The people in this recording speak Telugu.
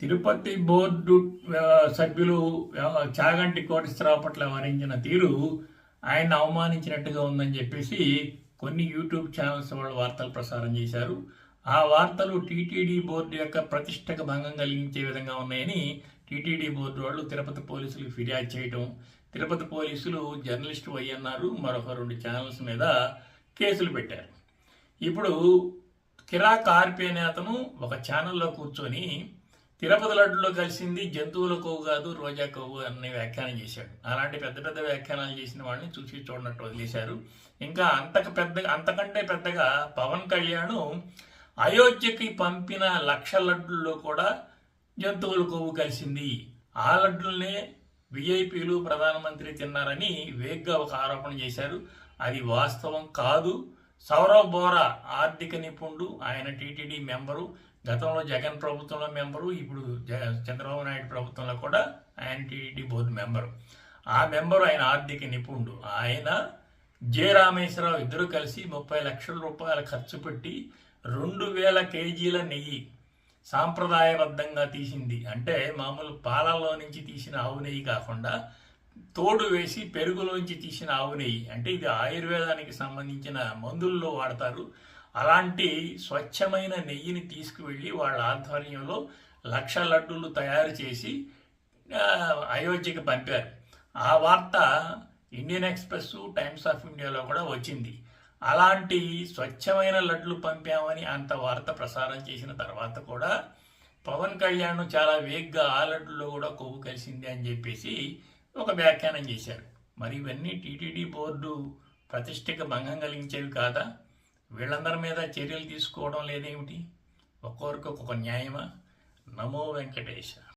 తిరుపతి బోర్డు సభ్యులు చాగంటి కోటేశ్వరరావు పట్ల వ్యవహరించిన తీరు ఆయన అవమానించినట్టుగా ఉందని చెప్పేసి కొన్ని యూట్యూబ్ ఛానల్స్ వాళ్ళు వార్తలు ప్రసారం చేశారు. ఆ వార్తలు టీటీడీ బోర్డు యొక్క ప్రతిష్టకు భంగం కలిగించే విధంగా ఉన్నాయని టీటీడీ బోర్డు వాళ్ళు తిరుపతి పోలీసులకు ఫిర్యాదు చేయటం తిరుపతి పోలీసులు జర్నలిస్ట్ అయ్యన్నారు మరొక రెండు ఛానల్స్ మీద కేసులు పెట్టారు. ఇప్పుడు కిరాక్ ఆర్పీ అనే అతను ఒక ఛానల్లో కూర్చొని తిరుపతి లడ్డులో కలిసింది జంతువుల కొవ్వు కాదు రోజా కొవ్వు అనే వ్యాఖ్యానం చేశాడు. అలాంటి పెద్ద పెద్ద వ్యాఖ్యానాలు చేసిన వాళ్ళని చూసి చూడనట్టు వదిలేశారు. ఇంకా అంతకు పెద్ద అంతకంటే పెద్దగా పవన్ కళ్యాణ్ అయోధ్యకి పంపిన లక్ష లడ్డుల్లో కూడా జంతువుల కొవ్వు కలిసింది. ఆ లడ్డుల్నే విఐపీలు ప్రధానమంత్రి తిన్నారని వేగ్గా ఒక ఆరోపణ చేశారు. అది వాస్తవం కాదు. సౌరవ్ బోరా ఆర్థిక నిపుణుడు ఆయన టీటీడీ మెంబరు గతంలో జగన్ ప్రభుత్వంలో మెంబరు ఇప్పుడు జ- చంద్రబాబు నాయుడు ప్రభుత్వంలో కూడా ఆయన టీటీడీ బోర్డు మెంబరు. ఆ మెంబరు ఆయన ఆర్థిక నిపుణుడు. ఆయన జె రామేశ్వరరావు ఇద్దరు కలిసి ముప్పై లక్షల రూపాయల ఖర్చు పెట్టి రెండు వేల కేజీల నెయ్యి సాంప్రదాయబద్ధంగా తీసింది. అంటే మామూలు పాలల్లో నుంచి తీసిన ఆవు నెయ్యి కాకుండా తోడు వేసి పెరుగులోంచి తీసిన ఆవు నెయ్యి. అంటే ఇది ఆయుర్వేదానికి సంబంధించిన మందుల్లో వాడతారు. అలాంటి స్వచ్ఛమైన నెయ్యిని తీసుకువెళ్ళి వాళ్ళ ఆధ్వర్యంలో లక్ష లడ్డూలు తయారు చేసి అయోధ్యకి పంపారు. ఆ వార్త ఇండియన్ ఎక్స్ప్రెస్ టైమ్స్ ఆఫ్ ఇండియాలో కూడా వచ్చింది. అలాంటి స్వచ్ఛమైన లడ్లు పంపామని అంత వార్త ప్రసారం చేసిన తర్వాత కూడా పవన్ కళ్యాణ్ చాలా వేగ్గా ఆ లడ్డులో కూడా కొవ్వు కలిసింది అని చెప్పేసి ఒక వ్యాఖ్యానం చేశారు. మరి ఇవన్నీ టీటీడీ బోర్డు ప్రతిష్టకి భంగం కలిగించేవి కాదా? వీళ్ళందరి మీద చర్యలు తీసుకోవడం లేదేమిటి? ఒక్కొక్కరికి ఒక్కొక్క న్యాయమా? నమో వెంకటేశ.